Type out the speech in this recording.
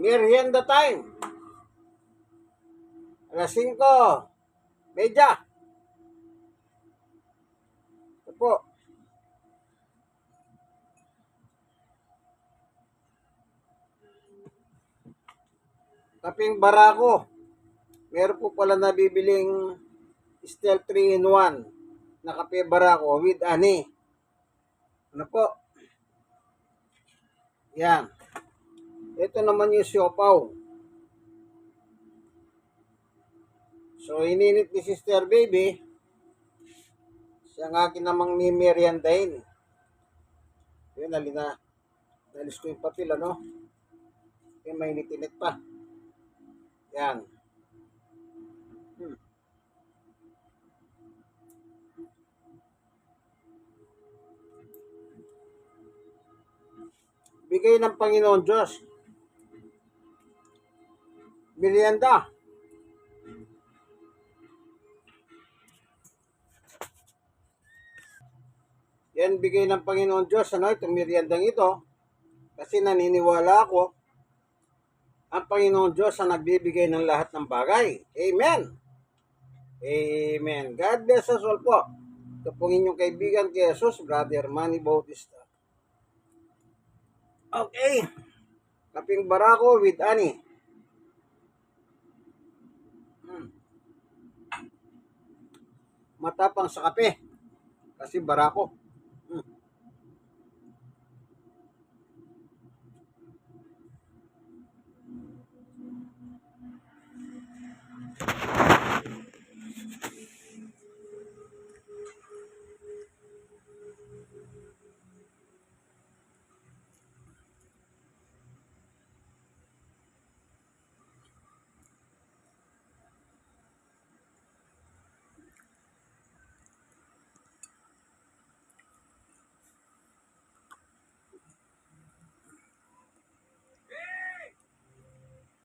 Merienda time. Alas 5. Media. Ito po. Kaping barako. Meron po pala nabibiling Stel 3 in 1 na kape barako with ani. Ano po? Yan. Ito naman yung siopaw. So, ininit ni Sister Baby. Siya nga akin namang ni meriendahin. Yun, halina. Nalis ko yung papel, ano? Yung mainit-init pa. Yan. Hmm. Bigay ng Panginoon Diyos. Merienda. Yan bigay ng Panginoon Diyos, ano, itong meriendang ito. Kasi naniniwala ako, ang Panginoon Diyos ang nagbibigay ng lahat ng bagay. Amen. Amen. God bless us all po. Ito pong inyong kaibigan kay Jesus, Brother Manny Bautista. Okay. Kaping barako with Ani. Matapang sa kape. Kasi barako.